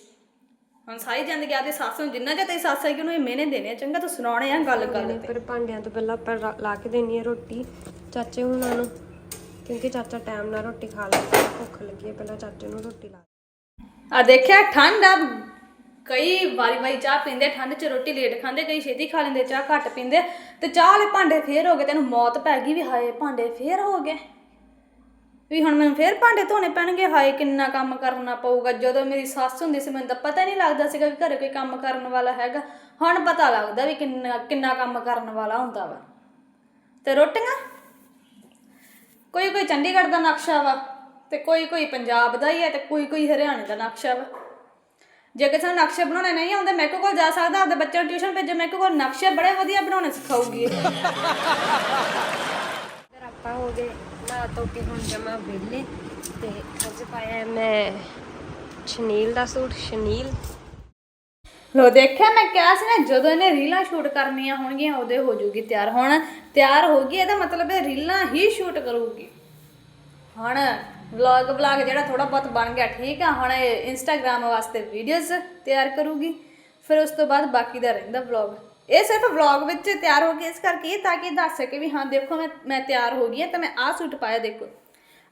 ਹੁਣ ਸਾਰੀ ਜ਼ਿੰਦਗੀ ਆਪਦੀ ਸੱਸ ਨੂੰ ਜਿੰਨਾ ਚਿਰ ਤੇਰੀ ਸੱਸ ਹੈ ਕਿ ਉਹਨੂੰ ਇਹ ਮਿਹਨੇ ਦੇਣੇ ਆ, ਚੰਗਾ ਤੂੰ ਸੁਣਾਉਣੇ ਆ ਗੱਲ ਗੱਲ ਤੇ। ਭਾਂਡਿਆਂ ਤੋਂ ਪਹਿਲਾਂ ਆਪਾਂ ਰਾ- ਲਾ ਕੇ ਦੇਣੀ ਹੈ ਰੋਟੀ ਚਾਚੇ ਹੁਣਾਂ ਨੂੰ। ਕਿਉਂਕਿ ਚਾਚਾ ਟਾਈਮ ਨਾਲ ਰੋਟੀ ਖਾ ਲੈਂਦਾ ਭੁੱਖ ਲੱਗੀ ਹੈ, ਪਹਿਲਾਂ ਚਾਚੇ ਨੂੰ ਰੋਟੀ ਲਾ ਆ ਦੇਖਿਆ, ਠੰਡ ਆ। ਕਈ ਵਾਰੀ ਵਾਰੀ ਚਾਹ ਪੀਂਦੇ, ਠੰਡ 'ਚ ਰੋਟੀ ਲੇਟ ਖਾਂਦੇ, ਕਈ ਛੇਤੀ ਖਾ ਲੈਂਦੇ, ਚਾਹ ਘੱਟ ਪੀਂਦੇ। ਤੇ ਚਾਹ ਵਾਲੇ ਭਾਂਡੇ ਫੇਰ ਹੋ ਗਏ, ਤੈਨੂੰ ਮੌਤ ਪੈ ਗਈ ਵੀ ਹਾਏ, ਭਾਂਡੇ ਫੇਰ ਹੋ ਗਏ। ਵੀ ਹੁਣ ਮੈਨੂੰ ਫੇਰ ਭਾਂਡੇ ਧੋਣੇ ਪੈਣਗੇ, ਹਾਏ, ਕਿੰਨਾ ਕੰਮ ਕਰਨਾ ਪਊਗਾ। ਜਦੋਂ ਮੇਰੀ ਸੱਸ ਹੁੰਦੀ ਸੀ, ਮੈਨੂੰ ਤਾਂ ਪਤਾ ਹੀ ਨਹੀਂ ਲੱਗਦਾ ਸੀਗਾ ਵੀ ਘਰੇ ਕੋਈ ਕੰਮ ਕਰਨ ਵਾਲਾ ਹੈਗਾ। ਹੁਣ ਪਤਾ ਲੱਗਦਾ ਵੀ ਕਿੰਨਾ ਕਿੰਨਾ ਕੰਮ ਕਰਨ ਵਾਲਾ ਹੁੰਦਾ ਵਾ। ਤੇ ਰੋਟੀਆਂ? ਕੋਈ ਕੋਈ ਚੰਡੀਗੜ੍ਹ ਦਾ ਨਕਸ਼ਾ ਵਾ ਤੇ ਕੋਈ ਕੋਈ ਪੰਜਾਬ ਦਾ ਹੀ ਹੈ ਤੇ ਕੋਈ ਕੋਈ ਹਰਿਆਣੇ ਦਾ ਨਕਸ਼ਾ ਵਾ। ਜੇ ਕਿਸੇ ਨੂੰ ਨਕਸ਼ੇ ਬਣਾਉਣੇ ਨਹੀਂ ਆਉਂਦੇ, ਮੈਂ ਕੋਲ ਜਾ ਸਕਦਾ? ਆਪਦੇ ਬੱਚਿਆਂ ਨੂੰ ਟਿਊਸ਼ਨ ਭੇਜੋ, ਮੈਂ ਕੋਲ ਨਕਸ਼ੇ ਬੜੇ ਵਧੀਆ ਬਣਾਉਣੇ ਸਿਖਾਊਗੀ। ਆਪਾਂ ਹੋ ਗਏ ਨਾ ਧੋ ਕੇ ਹੁਣ ਜਮਾ ਵਿਹਲੇ, ਤੇ ਅੱਜ ਪਾਇਆ ਮੈਂ, ਸ਼ਨੀਲ ਦਾ ਸੂਟ, ਸ਼ਨੀਲ। ਲੋ ਦੇਖਿਆ, ਮੈਂ ਕਿਹਾ ਸੀ ਨਾ, ਜਦੋਂ ਇਹਨੇ ਰੀਲਾਂ ਸ਼ੂਟ ਕਰਨੀਆਂ ਹੋਣਗੀਆਂ ਉਹਦੇ ਹੋ ਜੂਗੀ ਤਿਆਰ। ਹੁਣ ਤਿਆਰ ਹੋ ਗਈ, ਇਹਦਾ ਮਤਲਬ ਇਹ ਰੀਲਾਂ ਹੀ ਸ਼ੂਟ ਕਰੂਗੀ। ਹੁਣ ਵਲੌਗ ਵਲੌਗ ਜਿਹੜਾ ਥੋੜਾ ਬਹੁਤ ਬਣ ਗਿਆ, ਠੀਕ ਆ, ਹੁਣ ਇਹ ਇੰਸਟਾਗ੍ਰam ਵਾਸਤੇ ਵੀਡੀਓਜ਼ ਤਿਆਰ ਕਰੂਗੀ। ਫਿਰ ਉਸ ਤੋਂ ਬਾਅਦ ਬਾਕੀ ਦਾ ਰਹਿੰਦਾ ਵਲੌਗ ਇਹ ਸਿਰਫ ਵਲੌਗ ਵਿੱਚ ਤਿਆਰ ਹੋ ਕੇ, ਇਸ ਕਰਕੇ ਤਾਂ ਕਿ ਦੱਸ ਸਕੇ ਵੀ ਹਾਂ, ਦੇਖੋ ਮੈਂ ਮੈਂ ਤਿਆਰ ਹੋ ਗਈ ਹਾਂ, ਤਾਂ ਮੈਂ ਆਹ ਸੂਟ ਪਾਇਆ, ਦੇਖੋ।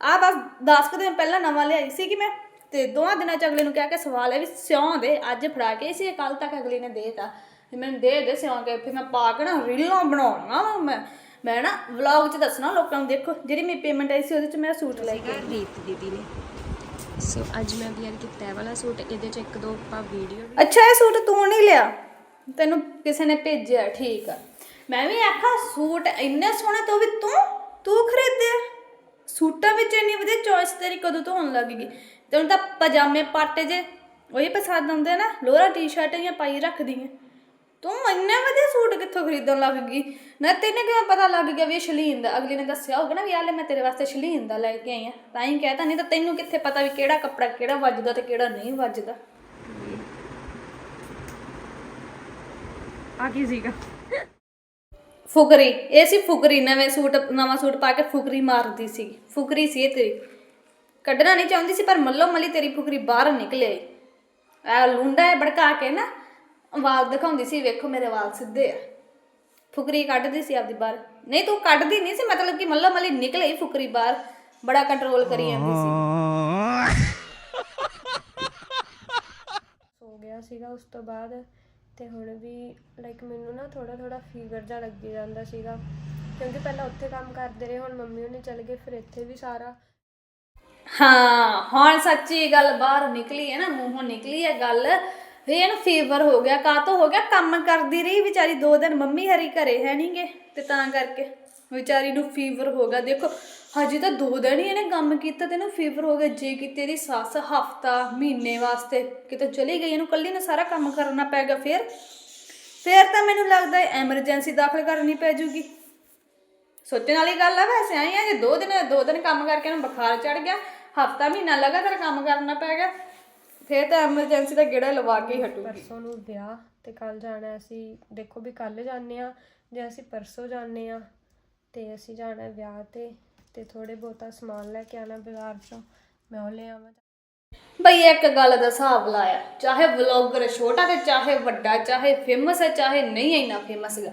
ਆ ਬਸ 10 ਕੁ ਦਿਨ ਪਹਿਲਾਂ ਨਵਾਂ ਲਿਆਈ ਸੀ ਕਿ ਮੈਂ ਤੇ ਦੋਹਾਂ ਦਿਨਾਂ ਚ ਅਗਲੇ ਨੂੰ ਕਹਿ ਕੇ ਸਵਾਲ ਹੈ ਵੀ ਸਿਉਂ ਦੇ ਅੱਜ ਫੜਾ ਕੇ ਸੀ ਕੱਲ ਤੱਕ ਅਗਲੇ ਨੇ ਦੇਤਾ। ਮੈਨੂੰ ਦੇ ਦੇ ਸਿਉਂ ਕੇ ਫਿਰ ਮੈਂ ਪਾ ਕੇ ਨਾ ਰੀਲਾਂ ਬਣਾਉਣੀਆਂ ਵਾਂ ਮੈਂ ਮੈਂ ਨਾ ਵਲੌਗ 'ਚ ਦੱਸਣਾ ਲੋਕਾਂ ਨੂੰ ਦੇਖੋ ਜਿਹੜੀ ਮੇਰੀ ਪੇਮੈਂਟ ਆਈ ਸੀ ਉਹਦੇ 'ਚ ਮੇਰਾ ਸੂਟ ਲੈ ਕੇ ਰੀਤ ਦੀਦੀ ਨੇ। ਸੋ ਅੱਜ ਮੈਂ ਵੀਅਰ ਕੀਤਾ ਇਹ ਵਾਲਾ ਸੂਟ ਇਹਦੇ ਚ ਇੱਕ ਦੋ ਆਪਾਂ ਵੀਡੀਓ ਵੀ ਅੱਛਾ ਇਹ ਸੂਟ ਤੂੰ ਨਹੀਂ ਲਿਆ? ਤੈਨੂੰ ਕਿਸੇ ਨੇ ਭੇਜਿਆ ਠੀਕ ਆ। ਮੈਂ ਵੀ ਆਖਾ ਸੂਟ ਇੰਨੇ ਸੋਹਣੇ ਤੋਂ ਵੀ ਤੂੰ ਤੂੰ ਖਰੀਦਿਆ? ਸੂਟਾਂ ਵਿੱਚ ਇੰਨੀ ਵਧੀਆ ਚੋਇਸ ਤੇਰੀ ਕਦੋਂ ਤੋਂ ਹੋਣ ਲੱਗ ਗਈ? ਤੈਨੂੰ ਤਾਂ ਪਜਾਮੇ ਪਾਟੇ ਜੇ ਉਹੀ ਪਸੰਦ ਆਉਂਦੇ ਨਾ ਲੋਰਾ ਟੀ-ਸ਼ਰਟ ਜਾਂ ਪਾਈ ਰੱਖਦੀ ਆ। ਤੂੰ ਇੰਨੇ ਵਧੀਆ ਸੂਟ ਕਿੱਥੋਂ ਖਰੀਦਣ ਲੱਗ ਗਈ? ਨਾ ਤੈਨੂੰ ਕਿਵੇਂ ਪਤਾ ਲੱਗ ਗਿਆ ਵੀ ਸ਼ਲੀਨ ਦਾ? ਅਗਲੀ ਨੇ ਦੱਸਿਆ ਹੋਊਗਾ ਨਾ ਵੀ ਆਲੇ ਮੈਂ ਤੇਰੇ ਵਾਸਤੇ ਸ਼ਲੀਨ ਦਾ ਲੈ ਕੇ ਆਈ ਆ। ਤਾਂ ਹੀ ਕਹਿਤਾ ਨਹੀਂ ਤਾਂ ਤੈਨੂੰ ਕਿੱਥੇ ਪਤਾ ਵੀ ਕਿਹੜਾ ਕੱਪੜਾ ਕਿਹੜਾ ਵੱਜਦਾ ਤੇ ਕਿਹੜਾ ਨਹੀਂ ਵੱਜਦਾ। ਆ ਕੀ ਸੀਗਾ? ਫੁਕਰੀ ਇਹ ਸੀ ਫੁਕਰੀ ਨਵੇਂ ਸੂਟ ਨਵਾਂ ਸੂਟ ਪਾ ਕੇ ਫੁਕਰੀ ਮਾਰਦੀ ਸੀ। ਫੁਕਰੀ ਸੀ ਇਹ ਤੇਰੀ। ਕੱਢਣਾ ਨਹੀਂ ਚਾਹੁੰਦੀ ਸੀ, ਪਰ ਮੱਲੋ ਮੱਲੀ ਤੇਰੀ ਫੁਕਰੀ ਬਾਹਰ ਨਿਕਲੇ। ਆ ਲੁੰਡਾ ਹੈ ਭੜਕਾ ਕੇ ਨਾ, ਵਾਲ ਦਿਖਾਉਂਦੀ ਸੀ, ਵੇਖੋ ਮੇਰੇ ਵਾਲ ਸਿੱਧੇ ਆ। ਫੁਕਰੀ ਕੱਢਦੀ ਸੀ ਆਪਦੀ ਬਾਹਰ। ਨਹੀਂ, ਤੂੰ ਕੱਢਦੀ ਨਹੀਂ ਸੀ, ਮਤਲਬ ਕਿ ਮੱਲੋ ਮੱਲੀ ਨਿਕਲੇ ਹੀ ਫੁਕਰੀ ਬਾਹਰ। ਬੜਾ ਕੰਟਰੋਲ ਕਰੀ ਜਾਂਦੀ ਸੀ। ਸੋ ਗਿਆ ਸੀਗਾ ਉਸ ਤੋਂ ਬਾਅਦ, ਤੇ ਹੁਣ ਵੀ ਲਾਈਕ ਮੈਨੂੰ ਨਾ ਥੋੜਾ ਥੋੜਾ ਫੀਵਰ ਜਿਹਾ ਲੱਗੀ ਜਾਂਦਾ ਸੀਗਾ। ਕਿਉਂਕਿ ਪਹਿਲਾਂ ਉੱਥੇ ਕੰਮ ਕਰਦੇ ਰਹੇ, ਹੁਣ ਮੰਮੀ ਉਹਨੇ ਚਲੇ ਗਏ, ਫਿਰ ਇੱਥੇ ਵੀ ਸਾਰਾ ਹਾਂ, ਹੁਣ ਸੱਚੀ ਗੱਲ ਬਾਹਰ ਨਿਕਲੀ ਹੈ ਨਾ, ਮੂੰਹੋਂ ਨਿਕਲੀ ਹੈ ਗੱਲ। ਵੀ ਇਹਨੂੰ ਫੀਵਰ ਹੋ ਗਿਆ ਕਾਤੋਂ ਹੋ ਗਿਆ? ਕੰਮ ਕਰਦੀ ਰਹੀ, ਵਿਚਾਰੀ ਦੋ ਦਿਨ ਮੰਮੀ ਹਰੀ ਘਰੇ ਹੈ ਨਹੀਂਗੇ ਤੇ ਤਾਂ ਕਰਕੇ। ਵਿਚਾਰੀ ਨੂੰ ਫੀਵਰ ਹੋ ਗਿਆ। ਦੇਖੋ, ਹਜੇ ਤਾਂ ਦੋ ਦਿਨ ਹੀ ਇਹਨੇ ਕੰਮ ਕੀਤਾ ਤੇ ਇਹਨੂੰ ਫੀਵਰ ਹੋ ਗਿਆ। ਜੇ ਕਿਤੇ ਇਹਦੀ ਸੱਸ ਹਫਤਾ, ਮਹੀਨੇ ਵਾਸਤੇ ਕਿਤੇ ਚਲੀ ਗਈ, ਇਹਨੂੰ ਕੱਲੀ ਨੂੰ ਸਾਰਾ ਕੰਮ ਕਰਨਾ ਪੈ ਗਿਆ ਫਿਰ। ਫਿਰ ਤਾਂ ਮੈਨੂੰ ਲੱਗਦਾ ਹੈ ਐਮਰਜੈਂਸੀ ਦਾਖਲ ਕਰਨੀ ਪੈ ਜੂਗੀ। ਸੋਚਣ ਵਾਲੀ ਗੱਲ ਆ ਵੈਸੇ ਆਈ ਆ ਜੇ ਦੋ ਦਿਨ ਦੋ ਦਿਨ ਕੰਮ ਕਰਕੇ ਇਹਨੂੰ ਬੁਖਾਰ ਚੜ ਗਿਆ ਹਫਤਾ ਮਹੀਨਾ ਲਗਾਤਾਰ ਕੰਮ ਕਰਨਾ ਪੈ ਗਿਆ ਫਿਰ ਤਾਂ ਐਮਰਜੈਂਸੀ ਦਾ ਗੇੜਾ ਲਵਾ ਕੇ ਹੀ ਹਟੂਗੀ। ਪਰਸੋਂ ਨੂੰ ਵਿਆਹ ਤੇ ਕੱਲ ਜਾਣਾ ਅਸੀਂ ਦੇਖੋ ਵੀ ਕੱਲ ਜਾਂਦੇ ਆ ਜਾਂ ਅਸੀਂ ਪਰਸੋਂ ਜਾਂਦੇ ਆ ਤੇ ਅਸੀਂ ਜਾਣਾ ਹੈ ਵਿਆਹ ਤੇ ਤੇ ਥੋੜੇ ਬਹੁਤਾ ਸਮਾਨ ਲੈ ਕੇ ਆਣਾ ਬਾਜ਼ਾਰ ਚੋਂ ਮੈਂ ਉਹ ਲੈ ਆਵਾਂ। ਬਈ ਇੱਕ ਗੱਲ ਦਾ ਹਿਸਾਬ ਲਾਇਆ ਚਾਹੇ ਵਲੌਗਰ ਛੋਟਾ ਤੇ ਚਾਹੇ ਵੱਡਾ ਚਾਹੇ ਫੇਮਸ ਹੈ ਚਾਹੇ ਨਹੀਂ ਇੰਨਾ ਫੇਮਸ ਹੈਗਾ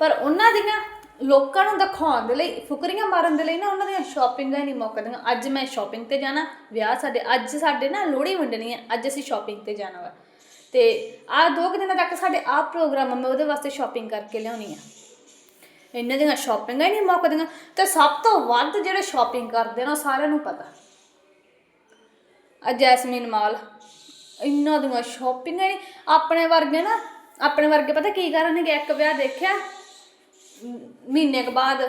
ਪਰ ਉਹਨਾਂ ਦੀਆਂ ਲੋਕਾਂ ਨੂੰ ਦਿਖਾਉਣ ਦੇ ਲਈ, ਫੁਕਰੀਆਂ ਮਾਰਨ ਦੇ ਲਈ ਨਾ ਉਹਨਾਂ ਦੀਆਂ ਸ਼ਾਪਿੰਗਾਂ ਹੀ ਨਹੀਂ ਮੁੱਕਦੀਆਂ ਅੱਜ ਮੈਂ ਸ਼ਾਪਿੰਗ ਤੇ ਜਾਣਾ, ਵਿਆਹ ਸਾਡੇ, ਅੱਜ ਸਾਡੇ ਨਾ ਲੋਹੜੀ ਵੰਡਣੀ ਹੈ, ਅੱਜ ਅਸੀਂ ਸ਼ਾਪਿੰਗ ਤੇ ਜਾਣਾ ਵਾ। ਤੇ ਆਹ ਦੋ ਕੁ ਦਿਨਾਂ ਤੱਕ ਸਾਡੇ ਆਹ ਪ੍ਰੋਗਰਾਮ ਆ, ਮੈਂ ਉਹਦੇ ਵਾਸਤੇ ਸ਼ਾਪਿੰਗ ਕਰਕੇ ਲਿਆਉਣੀ ਆ। ਇਹਨਾਂ ਦੀਆਂ ਸ਼ਾਪਿੰਗਾਂ ਹੀ ਨਹੀਂ ਮੁੱਕਦੀਆਂ ਤੇ ਸਭ ਤੋਂ ਵੱਧ ਜਿਹੜੇ ਸ਼ਾਪਿੰਗ ਕਰਦੇ ਨੇ, ਉਹ ਸਾਰਿਆਂ ਨੂੰ ਪਤਾ। ਆ ਜੈਸਮੀਨ ਮਾਲ, ਇਹਨਾਂ ਦੀਆਂ ਸ਼ਾਪਿੰਗਾਂ ਨਹੀਂ। ਆਪਣੇ ਵਰਗੇ ਨਾ, ਆਪਣੇ ਵਰਗੇ ਪਤਾ ਕੀ ਕਰਨਗੇ ਇੱਕ ਵਿਆਹ ਦੇਖਿਆ ਮਹੀਨੇ ਕੁ ਬਾਅਦ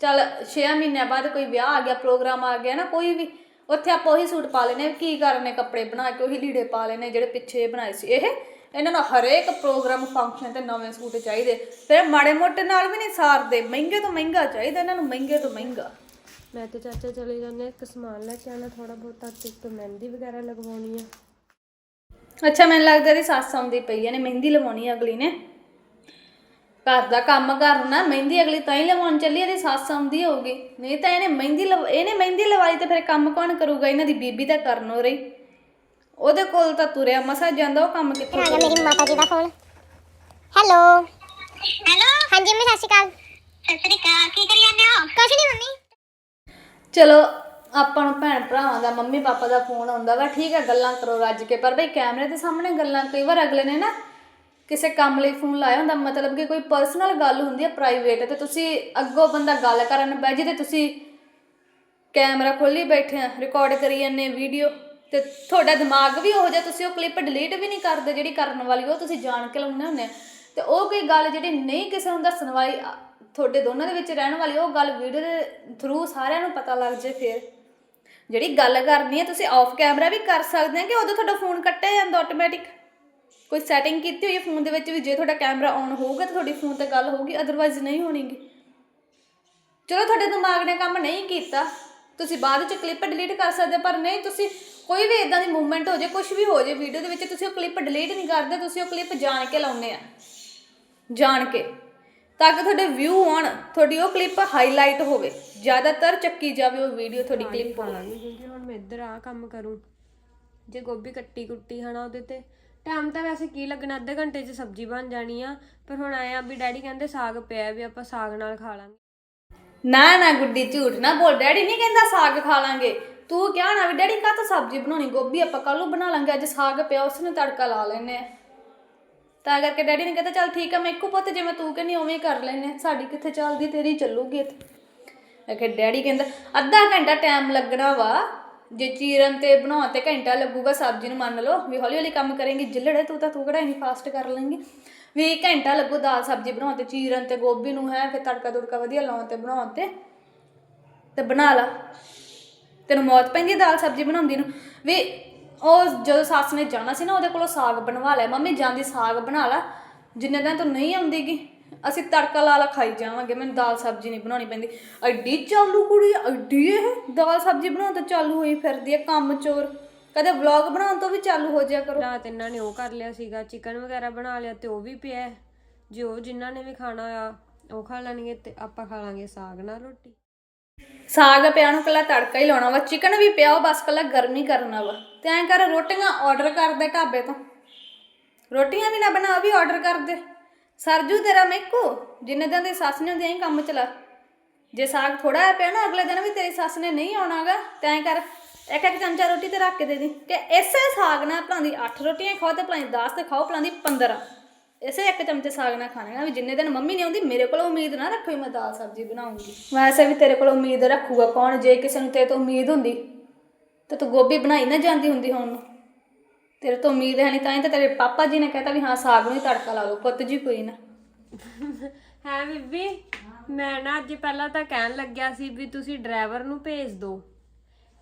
ਚੱਲ 6 ਮਹੀਨਿਆਂ ਬਾਅਦ ਕੋਈ ਵਿਆਹ ਆ ਗਿਆ ਪ੍ਰੋਗਰਾਮ ਆ ਗਿਆ ਨਾ ਕੋਈ ਵੀ ਉੱਥੇ ਆਪਾਂ ਉਹੀ ਸੂਟ ਪਾ ਲੈਨੇ ਕੀ ਕਰਨੇ ਕੱਪੜੇ ਬਣਾ ਕੇ ਉਹੀ ਲੀੜੇ ਪਾ ਲੈਨੇ ਜਿਹੜੇ ਪਿੱਛੇ ਬਣਾਏ ਸੀ। ਇਹ ਇਹਨਾਂ ਨੂੰ ਹਰੇਕ ਪ੍ਰੋਗਰਾਮ ਫੰਕਸ਼ਨ ਤੇ ਨਵੇਂ ਸੂਟ ਚਾਹੀਦੇ। ਫਿਰ ਮਾੜੇ ਮੋਟੇ ਨਾਲ ਵੀ ਨਹੀਂ ਸਾਰਦੇ ਮਹਿੰਗੇ ਤੋਂ ਮਹਿੰਗਾ ਚਾਹੀਦਾ ਇਹਨਾਂ ਨੂੰ ਮਹਿੰਗੇ ਤੋਂ ਮਹਿੰਗਾ। ਮੈਂ ਤੇ ਚਾਚਾ ਚਲੇ ਜਾਂਦੇ ਇੱਕ ਸਮਾਨ ਲੈ ਕੇ ਆਣਾ ਥੋੜਾ ਬਹੁਤਾ ਤੇ ਇੱਕ ਮਹਿੰਦੀ ਵਗੈਰਾ ਲਗਵਾਉਣੀ ਆ। ਅੱਛਾ ਮੈਨੂੰ ਲੱਗਦਾ ਇਹਦੀ ਸੱਸ ਆਉਂਦੀ ਪਈ ਹੈ ਨੇ ਮਹਿੰਦੀ ਲਵਾਉਣੀ ਹੈ ਅਗਲੀ ਨੇ। ਘਰ ਦਾ ਕੰਮ ਕਰਨਾ ਮਹਿੰਦੀ ਅਗਲੀ ਤਾਂ ਹੀ ਲਵਾਉਣ ਚੱਲੀ ਇਹਦੀ ਸੱਸ ਆਉਂਦੀ ਹੋਊਗੀ। ਨਹੀਂ ਤਾਂ ਇਹਨੇ ਮਹਿੰਦੀ ਲਵ ਇਹਨੇ ਮਹਿੰਦੀ ਲਵਾਈ ਤੇ ਫਿਰ ਕੰਮ ਕੌਣ ਕਰੂਗਾ? ਇਹਨਾਂ ਦੀ ਬੀਬੀ ਤਾਂ ਕਰਨੋ ਰਹੀ। ਉਹਦੇ ਕੋਲ ਤਾਂ ਤੁਰਿਆ ਮਸਾ ਜਾਂਦਾ ਉਹ ਕੰਮ ਕਿੱਥੋਂ ਆ ਗਿਆ ਮੇਰੀ ਮਾਤਾ ਜੀ ਦਾ ਫੋਨ। ਹੈਲੋ। ਹੈਲੋ। ਹਾਂਜੀ ਮੈਂ ਸਤਿ ਸ਼੍ਰੀ ਅਕਾਲ। ਸਤਿ ਸ਼੍ਰੀ ਅਕਾਲ ਕੀ ਕਰੀ ਜਾਂਦੇ ਹੋ? ਕੁਛ ਨਹੀਂ ਮੰਮੀ। ਚਲੋ ਆਪਾਂ ਨੂੰ ਭੈਣ ਭਰਾਵਾਂ ਦਾ ਮੰਮੀ ਪਾਪਾ ਦਾ ਫੋਨ ਆਉਂਦਾ ਵਾ ਠੀਕ ਹੈ ਗੱਲਾਂ ਕਰੋ ਰੱਜ ਕੇ। ਪਰ ਬਈ ਕੈਮਰੇ ਦੇ ਸਾਹਮਣੇ ਗੱਲਾਂ ਕਈ ਵਾਰ ਅਗਲੇ ਨੇ ਨਾ ਕਿਸੇ ਕੰਮ ਲਈ ਫੋਨ ਲਾਇਆ ਹੁੰਦਾ, ਮਤਲਬ ਕਿ ਕੋਈ ਪਰਸਨਲ ਗੱਲ ਹੁੰਦੀ ਹੈ ਪ੍ਰਾਈਵੇਟ ਤੇ ਤੁਸੀਂ ਅੱਗੋਂ ਬੰਦਾ ਗੱਲ ਕਰਨ ਬੈ ਜੇ ਤੇ ਤੁਸੀਂ ਕੈਮਰਾ ਖੋਲੀ ਬੈਠੇ ਆ ਰਿਕਾਰਡ ਕਰੀ ਜਾਂਦੇ ਵੀਡੀਓ ਤੇ ਤੁਹਾਡਾ ਦਿਮਾਗ ਵੀ ਉਹ ਜਿਹਾ, ਤੁਸੀਂ ਉਹ ਕਲਿੱਪ ਡਿਲੀਟ ਵੀ ਨਹੀਂ ਕਰਦੇ ਜਿਹੜੀ ਕਰਨ ਵਾਲੀ ਉਹ ਤੁਸੀਂ ਜਾਣ ਕੇ ਲਾਉਂਦੇ ਹੁੰਦੇ ਆ। ਤੇ ਉਹ ਕੋਈ ਗੱਲ ਜਿਹੜੀ ਨਹੀਂ ਕਿਸੇ ਨੂੰ ਦੱਸਣ ਵਾਲੀ ਤੁਹਾਡੇ ਦੋਨਾਂ ਦੇ ਵਿੱਚ ਰਹਿਣ ਵਾਲੀ, ਉਹ ਗੱਲ ਵੀਡੀਓ ਦੇ ਥਰੂ ਸਾਰਿਆਂ ਨੂੰ ਪਤਾ ਲੱਗ ਜੇ ਫਿਰ। ਜਿਹੜੀ ਗੱਲ ਕਰਨੀ ਹੈ ਤੁਸੀਂ ਆਫ ਕੈਮਰਾ ਵੀ ਕਰ ਸਕਦੇ ਆ ਕਿ ਉਦੋਂ ਤੁਹਾਡਾ ਫੋਨ ਕੱਟਿਆ ਜਾਂਦਾ ਆਟੋਮੈਟਿਕ ਕੋਈ ਸੈਟਿੰਗ ਕੀਤੀ ਹੋਈ ਹੈ ਫੋਨ ਦੇ ਵਿੱਚ ਵੀ ਜੇ ਤੁਹਾਡਾ ਕੈਮਰਾ ਆਨ ਹੋਊਗਾ ਤਾਂ ਤੁਹਾਡੀ ਫੋਨ ਤੇ ਗੱਲ ਹੋਊਗੀ ਅਦਰਵਾਈਜ਼ ਨਹੀਂ ਹੋਣੀਗੀ। ਚਲੋ ਤੁਹਾਡੇ ਦਿਮਾਗ ਨੇ ਕੰਮ ਨਹੀਂ ਕੀਤਾ ਤੁਸੀਂ ਬਾਅਦ ਵਿੱਚ ਕਲਿੱਪ ਡਿਲੀਟ ਕਰ ਸਕਦੇ ਪਰ ਨਹੀਂ ਤੁਸੀਂ ਕੋਈ ਵੀ ਇਦਾਂ ਦੀ ਮੂਵਮੈਂਟ ਹੋ ਜੇ ਕੁਝ ਵੀ ਹੋ ਜੇ ਵੀਡੀਓ ਦੇ ਵਿੱਚ ਤੁਸੀਂ ਉਹ ਕਲਿੱਪ ਡਿਲੀਟ ਨਹੀਂ ਕਰਦੇ ਤੁਸੀਂ ਉਹ ਕਲਿੱਪ ਜਾਣ ਕੇ ਲਾਉਂਦੇ ਆ। ਜਾਣ ਕੇ। ਤਾਂ ਕਿ ਤੁਹਾਡੇ ਵਿਊ ਆਉਣ ਤੁਹਾਡੀ ਉਹ ਕਲਿੱਪ ਹਾਈਲਾਈਟ ਹੋਵੇ। ਜ਼ਿਆਦਾਤਰ ਚੱਕੀ ਜਾਵੇ ਉਹ ਵੀਡੀਓ ਤੁਹਾਡੀ ਕਲਿੱਪ ਪਾਲਾਂਗੀ ਕਿਉਂਕਿ ਹੁਣ ਮੈਂ ਇੱਧਰ ਆ ਕੰਮ ਕਰੂੰ। ਜੇ ਗੋਭੀ ਕੱਟੀ ਕੁੱਟੀ ਹਨਾ ਉਹਦੇ ਤੇ ਟਾਈਮ ਤਾਂ ਵੈਸੇ ਕੀ ਲੱਗਣਾ, ਅੱਧੇ ਘੰਟੇ 'ਚ ਸਬਜ਼ੀ ਬਣ ਜਾਣੀ ਆ। ਪਰ ਹੁਣ ਆਇਆ ਵੀ ਡੈਡੀ ਕਹਿੰਦੇ ਸਾਗ ਪਿਆ ਵੀ ਆਪਾਂ ਸਾਗ ਨਾਲ ਖਾ ਲਾਂਗੇ। ਨਾ ਨਾ ਗੁੱਡੀ, ਝੂਠ ਨਾ ਬੋਲ। ਡੈਡੀ ਨਹੀਂ ਕਹਿੰਦਾ ਸਾਗ ਖਾ ਲਾਂਗੇ। ਤੂੰ ਕਿਹਾ ਨਾ ਵੀ ਡੈਡੀ ਕਾਹ ਤੋਂ ਸਬਜ਼ੀ ਬਣਾਉਣੀ? ਗੋਭੀ ਆਪਾਂ ਕੱਲ ਨੂੰ ਬਣਾ ਲਾਂਗੇ, ਅੱਜ ਸਾਗ ਪਿਆ ਉਸ ਨੂੰ ਤੜਕਾ ਲਾ ਲੈਨੇ ਆ। ਤਾਂ ਕਰਕੇ ਡੈਡੀ ਨੇ ਕਹਿੰਦਾ ਚੱਲ ਠੀਕ ਆ, ਮੈਂ ਇੱਕੋ ਪੁੱਤ ਜਿਵੇਂ ਤੂੰ ਕਹਿੰਦੀ ਉਵੇਂ ਹੀ ਕਰ ਲੈਨੇ ਆ। ਸਾਡੀ ਕਿੱਥੇ ਚੱਲਦੀ, ਤੇਰੀ ਚੱਲੂਗੀ ਇੱਥੇ। ਅਖੇ ਡੈਡੀ ਕਹਿੰਦਾ, ਅੱਧਾ ਘੰਟਾ ਟਾਈਮ ਲੱਗਣਾ ਵਾ। ਜੇ ਚੀਰਨ ਤੇ ਬਣਾਉਣ ਤੇ ਘੰਟਾ ਲੱਗੂਗਾ, ਸਬਜ਼ੀ ਨੂੰ ਮੰਨ ਲਓ, ਵੀ ਹੌਲੀ ਹੌਲੀ ਕੰਮ ਕਰੇਂਗੀ, ਜਿੱਲੜੇ ਤੂੰ ਤਾਂ, ਤੂੰ ਕਿਹੜਾ ਇੰਨੀ ਫਾਸਟ ਕਰ ਲੇਂਗੀ ਵੀ ਘੰਟਾ ਲੱਗੂ ਦਾਲ ਸਬਜ਼ੀ ਬਣਾਉਣ ਤੇ, ਚੀਰਨ ਤੇ, ਗੋਭੀ ਨੂੰ ਹੈ, ਫਿਰ ਤੜਕਾ ਤੁੜਕਾ ਵਧੀਆ ਲਾਉਣ ਤੇ, ਬਣਾਉਣ ਤੇ ਤੇ ਬਣਾ ਲਾ। ਤੈਨੂੰ ਮੌਤ ਪੈਂਦੀ ਦਾਲ ਸਬਜ਼ੀ ਬਣਾਉਂਦੀ ਨੂੰ? ਵੀ ਉਹ ਜਦੋਂ ਸੱਸ ਨੇ ਜਾਣਾ ਸੀ ਨਾ, ਉਹਦੇ ਕੋਲੋਂ ਸਾਗ ਬਣਵਾ ਲਿਆ ਮੰਮੀ, ਜਾਂਦੀ ਸਾਗ ਬਣਾ ਲਾ। ਜਿੰਨੇ ਦਿਨ ਤੂੰ ਨਹੀਂ ਆਉਂਦੀਗੀ ਅਸੀਂ ਤੜਕਾ ਲਾ ਲਾ ਖਾਈ ਜਾਵਾਂਗੇ ਮੈਨੂੰ ਦਾਲ ਸਬਜ਼ੀ ਨਹੀਂ ਬਣਾਉਣੀ ਪੈਂਦੀ। ਐਡੀ ਚਾਲੂ ਕੁੜੀ ਐਡੀ ਇਹ ਦਾਲ ਸਬਜ਼ੀ ਬਣਾਉਣ ਤੋਂ ਚਾਲੂ ਹੋਈ ਫਿਰਦੀ ਹੈ ਕੰਮ ਚੋਰ। ਕਦੇ ਵਲੌਗ ਬਣਾਉਣ ਤੋਂ ਵੀ ਚਾਲੂ ਹੋ ਜਾਇਆ ਕਰੋ। ਰਾਤ ਇਹਨਾਂ ਨੇ ਉਹ ਕਰ ਲਿਆ ਸੀਗਾ ਚਿਕਨ ਵਗੈਰਾ ਬਣਾ ਲਿਆ ਤੇ ਉਹ ਵੀ ਪਿਆ। ਹੈ। ਜੇ ਉਹ ਜਿਨ੍ਹਾਂ ਨੇ ਵੀ ਖਾਣਾ ਆ ਉਹ ਖਾ ਲੈਣਗੇ ਤੇ ਆਪਾਂ ਖਾ ਲਾਂਗੇ ਸਾਗ ਨਾਲ ਰੋਟੀ। ਸਾਗ ਪਿਆ ਨੂੰ ਕੱਲਾ ਤੜਕਾ ਹੀ ਲਾਉਣਾ ਵਾ ਚਿਕਨ ਵੀ ਪਿਆ ਉਹ ਬਸ ਕੱਲਾ ਗਰਮ ਕਰਨਾ ਵਾ। ਤੇ ਐਂ ਕਰ ਰੋਟੀਆਂ ਆਰਡਰ ਕਰ ਦੇ ਢਾਬੇ ਤੋਂ। ਰੋਟੀਆਂ ਵੀ ਨਾ ਬਣਾ ਉਹ ਵੀ ਆਰਡਰ ਕਰ ਦੇ ਸਰਜੂ ਤੇਰਾ ਮੇਕੂ, ਜਿੰਨੇ ਦਿਨ ਦੀ ਸੱਸ ਨੇ ਹੁੰਦੀ ਐਂ ਕੰਮ ਚਲਾ ਜੇ ਸਾਗ ਥੋੜਾ ਜਿਹਾ ਪਿਆ ਨਾ, ਅਗਲੇ ਦਿਨ ਵੀ ਤੇਰੀ ਸੱਸ ਨੇ ਨਹੀਂ ਆਉਣਾਗਾ ਤੇ ਐਂ ਕਰ, ਇੱਕ ਇੱਕ ਚਮਚਾ ਰੋਟੀ ਤੇ ਰੱਖ ਕੇ ਦੇ ਦੀ, ਕਿ ਇਸੇ ਸਾਗ ਨਾਲ ਭਲਾਂਦੀ 8 ਰੋਟੀਆਂ ਖਾਓ ਤੇ ਭਲਾਂਦੀ 10 ਤੇ ਖਾਓ, ਭਲਾਂਦੀ 15 ਇਸੇ ਇੱਕ ਚਮਚੇ ਸਾਗ ਨਾਲ ਖਾਣਾ ਵੀ ਜਿੰਨੇ ਦਿਨ ਮੰਮੀ ਨਹੀਂ ਆਉਂਦੀ, ਮੇਰੇ ਕੋਲ ਉਮੀਦ ਨਾ ਰੱਖੋ ਮੈਂ ਦਾਲ ਸਬਜ਼ੀ ਬਣਾਉਂਗੀ। ਵੈਸੇ ਵੀ ਤੇਰੇ ਕੋਲ ਉਮੀਦ ਰੱਖੂਗਾ ਕੌਣ, ਜੇ ਕਿਸੇ ਨੂੰ ਤੇਰੇ ਤੋਂ ਉਮੀਦ ਹੁੰਦੀ, ਤੇ ਤੂੰ ਗੋਭੀ ਬਣਾਈ ਨਾ ਜਾਂਦੀ ਹੁੰਦੀ ਹੁਣ। ਤੇਰੇ ਤੋਂ ਉਮੀਦ ਹੈ ਨਹੀਂ ਤਾਂ ਹੀ ਤਾਂ ਤੇਰੇ ਪਾਪਾ ਜੀ ਨੇ ਕਹਿਤਾ ਵੀ ਹਾਂ ਸਾਗ ਨੂੰ ਹੀ ਤੜਕਾ ਲਾ ਲਓ ਪੁੱਤ ਜੀ ਕੋਈ ਨਾ। ਹੈ ਬੀਬੀ ਮੈਂ ਨਾ ਅੱਜ ਪਹਿਲਾਂ ਤਾਂ ਕਹਿਣ ਲੱਗਿਆ ਸੀ ਵੀ ਤੁਸੀਂ ਡਰਾਈਵਰ ਨੂੰ ਭੇਜ ਦਿਓ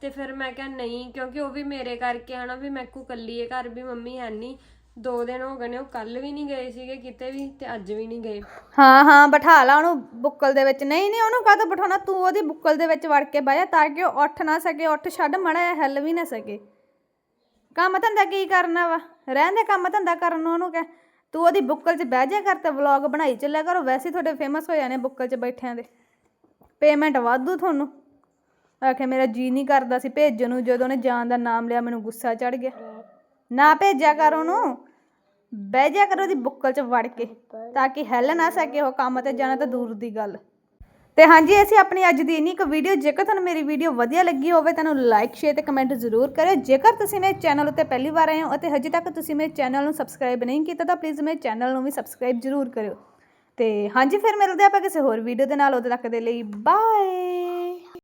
ਤੇ ਫਿਰ ਮੈਂ ਕਿਹਾ ਨਹੀਂ ਕਿਉਂਕਿ ਉਹ ਵੀ ਮੇਰੇ ਕਰਕੇ ਹਨਾ ਵੀ ਮੈਂ ਕੋ ਕੱਲੀ ਹੈ ਘਰ ਵੀ ਮੰਮੀ ਹੈ ਨਹੀਂ ਦੋ ਦਿਨ ਹੋ ਗਏ ਨੇ ਉਹ ਕੱਲ ਵੀ ਨਹੀਂ ਗਏ ਸੀਗੇ ਕਿਤੇ ਵੀ ਤੇ ਅੱਜ ਵੀ ਨਹੀਂ ਗਏ। ਹਾਂ ਹਾਂ ਬਿਠਾ ਲਾ ਉਹਨੂੰ ਬੁੱਕਲ ਦੇ ਵਿੱਚ। ਨਹੀਂ ਨਹੀਂ ਉਹਨੂੰ ਕਾਹਤੋਂ ਬਿਠਾਉਣਾ? ਤੂੰ ਉਹਦੀ ਬੁੱਕਲ ਦੇ ਵਿੱਚ ਵੜ ਕੇ ਬਹਿ ਜਾ ਤਾਂ ਕਿ ਉਹ ਉੱਠ ਨਾ ਸਕੇ ਉੱਠ ਛੱਡ ਮੜਾ ਹਿੱਲ ਵੀ ਨਾ ਸਕੇ। ਕੰਮ ਧੰਦਾ ਕੀ ਕਰਨਾ ਵਾ? ਰਹਿਣ ਦੇ ਕੰਮ ਧੰਦਾ ਕਰਨ ਨੂੰ ਉਹਨੂੰ ਕਹਿ। ਤੂੰ ਉਹਦੀ ਬੁੱਕਲ 'ਚ ਬਹਿ ਜਾ ਕਰ ਤੇ ਵਲੌਗ ਬਣਾਈ ਚੱਲਿਆ ਕਰੋ। ਵੈਸੇ ਤੁਹਾਡੇ ਫੇਮਸ ਹੋ ਜਾਣੇ ਬੁੱਕਲ 'ਚ ਬੈਠਿਆਂ ਦੇ। ਪੇਮੈਂਟ ਵਾਧੂ ਤੁਹਾਨੂੰ। ਆਖੇ ਮੇਰਾ ਜੀ ਨਹੀਂ ਕਰਦਾ ਸੀ ਭੇਜਣ ਨੂੰ, ਜਦੋਂ ਉਹਨੇ ਜਾਣ ਦਾ ਨਾਮ ਲਿਆ ਮੈਨੂੰ ਗੁੱਸਾ ਚੜ ਗਿਆ। ਨਾ ਭੇਜਿਆ ਕਰ ਉਹਨੂੰ। ਬਹਿ ਜਾ ਕਰ ਉਹਦੀ ਬੁੱਕਲ 'ਚ ਵੜ ਕੇ, ਤਾਂ ਕਿ ਹਿੱਲ ਨਾ ਸਕੇ ਉਹ ਕੰਮ ਤੇ ਜਾਣਾ ਤਾਂ ਦੂਰ ਦੀ ਗੱਲ। ਤੇ ਹਾਂਜੀ, ਅਸੀਂ ਆਪਣੀ ਅੱਜ ਦੀ ਇੰਨੀ ਕੁ ਵੀਡੀਓ ਜੇਕਰ ਤੁਹਾਨੂੰ ਮੇਰੀ ਵੀਡੀਓ ਵਧੀਆ ਲੱਗੀ ਹੋਵੇ, ਤੁਹਾਨੂੰ ਲਾਈਕ ਸ਼ੇਅਰ ਤੇ ਕਮੈਂਟ ਜ਼ਰੂਰ ਕਰਿਓ। ਜੇਕਰ ਤੁਸੀਂ ਮੇਰੇ ਚੈਨਲ ਉੱਤੇ ਪਹਿਲੀ ਵਾਰ ਆਏ ਹੋ ਅਤੇ ਹਜੇ ਤੱਕ ਤੁਸੀਂ ਮੇਰੇ ਚੈਨਲ ਨੂੰ ਸਬਸਕ੍ਰਾਈਬ ਨਹੀਂ ਕੀਤਾ, ਤਾਂ ਪਲੀਜ਼ ਮੇਰੇ ਚੈਨਲ ਨੂੰ ਵੀ ਸਬਸਕ੍ਰਾਈਬ ਜ਼ਰੂਰ ਕਰਿਓ। ਤੇ ਹਾਂਜੀ, ਫਿਰ ਮਿਲਦੇ ਆਪਾਂ ਕਿਸੇ ਹੋਰ ਵੀਡੀਓ ਦੇ ਨਾਲ, ਉਦੋਂ ਤੱਕ ਦੇ ਲਈ ਬਾਏ